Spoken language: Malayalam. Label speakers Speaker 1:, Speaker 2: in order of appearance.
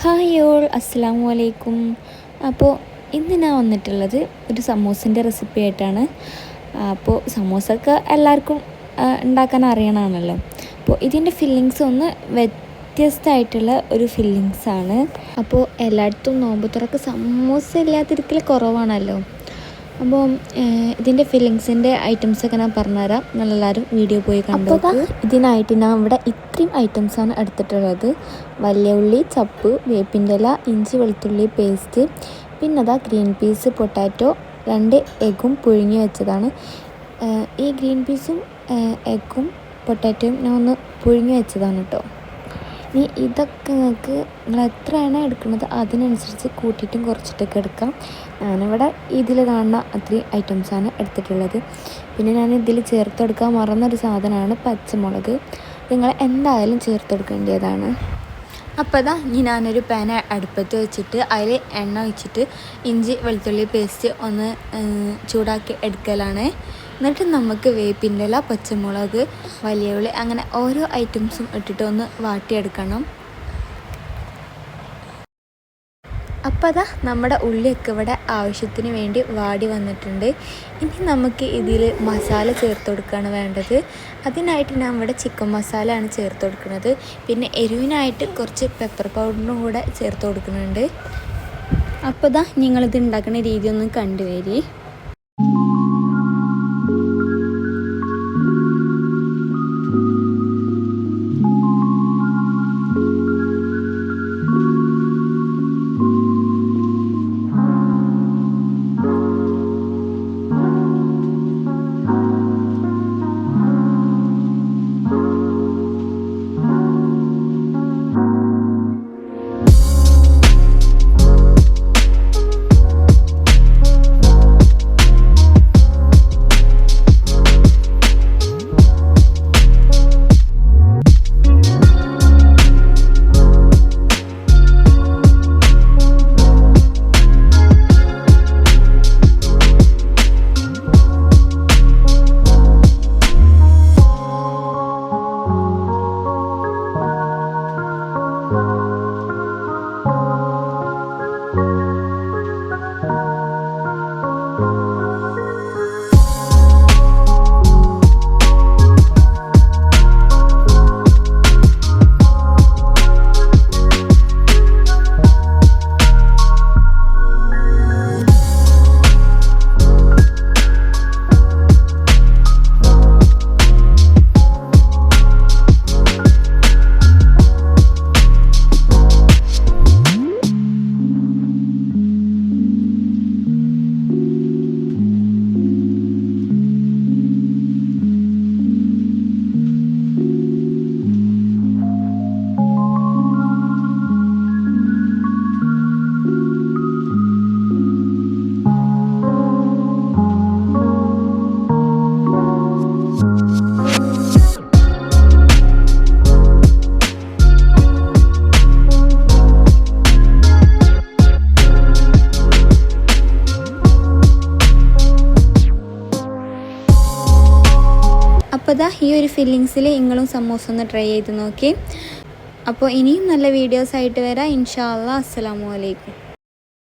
Speaker 1: ഹായ് ഓൾ അസ്സലാമു അലൈക്കും അപ്പോൾ ഇന്ന് ഞാൻ വന്നിട്ടുള്ളത് ഒരു സമൂസിന്റെ റെസിപ്പി ആയിട്ടാണ്. അപ്പോൾ സമൂസൊക്കെ എല്ലാവർക്കും ഉണ്ടാക്കാൻ അറിയണമാണല്ലോ അപ്പോൾ ഇതിന്റെ ഫില്ലിങ്സ് ഒന്ന് വ്യത്യസ്തമായിട്ടുള്ള ഒരു ഫില്ലിങ്സാണ് അപ്പോൾ എല്ലായിടത്തും നോമ്പ് തുറക്ക് സമൂസ ഇല്ലാതിരിക്കൽ കുറവാണല്ലോ. അപ്പോൾ ഇതിന്റെ ഫില്ലിങ്സിന്റെ ഐറ്റംസൊക്കെ ഞാൻ പറഞ്ഞുതരാം. നിങ്ങളെല്ലാവരും വീഡിയോ പോയി കണ്ടു ഇതിനായിട്ട് ഞാൻ ഇവിടെ ഇത്രയും ഐറ്റംസാണ് എടുത്തിട്ടുള്ളത്. വലിയ ഉള്ളി ചപ്പ് വേപ്പിന്റെ ഇല ഇഞ്ചി വെളുത്തുള്ളി പേസ്റ്റ് പിന്നെ അതാ ഗ്രീൻ പീസ് പൊട്ടാറ്റോ രണ്ട് എഗ്ഗും പുഴുങ്ങി വെച്ചതാണ്. ഈ ഗ്രീൻ പീസും എഗ്ഗും പൊട്ടാറ്റോയും ഞാൻ ഒന്ന് പുഴുങ്ങി വെച്ചതാണ് കേട്ടോ. ഇനി ഇതൊക്കെ നിങ്ങൾക്ക് നിങ്ങൾ എത്രയാണ് എടുക്കുന്നത് അതിനനുസരിച്ച് കൂട്ടിയിട്ടും കുറച്ചിട്ടൊക്കെ എടുക്കാം. ഞാനിവിടെ ഇതിൽ കാണുന്ന അത്രയും ഐറ്റംസാണ് എടുത്തിട്ടുള്ളത്. പിന്നെ ഞാൻ ഇതിൽ ചേർത്തെടുക്കാൻ മറന്നൊരു സാധനമാണ് പച്ചമുളക്. നിങ്ങൾ എന്തായാലും ചേർത്തെടുക്കേണ്ടതാണ് അപ്പോൾ അതാ ഇനി ഞാനൊരു പാൻ അടുപ്പത്ത് വെച്ചിട്ട് അതിൽ എണ്ണ വെച്ചിട്ട് ഇഞ്ചി വെളുത്തുള്ളി പേസ്റ്റ് ഒന്ന് ചൂടാക്കി എടുക്കലാണ്. എന്നിട്ട് നമുക്ക് വേപ്പിന്റെ ഇല പച്ചമുളക് വലിയ ഉള്ളി അങ്ങനെ ഓരോ ഐറ്റംസും ഇട്ടിട്ട് ഒന്ന് വാട്ടിയെടുക്കണം. അപ്പോൾ അതാ നമ്മുടെ ഉള്ളിയൊക്കെ ഇവിടെ ആവശ്യത്തിന് വേണ്ടി വാടി വന്നിട്ടുണ്ട്. ഇനി നമുക്ക് ഇതിൽ മസാല ചേർത്ത് കൊടുക്കുകയാണ് വേണ്ടത്. അതിനായിട്ട് ഞാൻ ഇവിടെ ചിക്കൻ മസാല ആണ് ചേർത്ത് കൊടുക്കുന്നത്. പിന്നെ എരിവിനായിട്ട് കുറച്ച് പെപ്പർ പൗഡറും കൂടെ ചേർത്ത് കൊടുക്കുന്നുണ്ട്. അപ്പോൾ ഇതാ നിങ്ങളിത് ഉണ്ടാക്കുന്ന രീതി ഒന്ന് കണ്ടുവരി. അപ്പോൾ ഇതാ ഈ ഒരു ഫില്ലിങ്സിൽ നിങ്ങളും സമോസ ഒന്ന് ട്രൈ ചെയ്ത് നോക്കി. അപ്പോൾ ഇനിയും നല്ല വീഡിയോസ് ആയിട്ട് വരാം. ഇൻഷാ അല്ലാ അസ്സലാമു അലൈക്കും.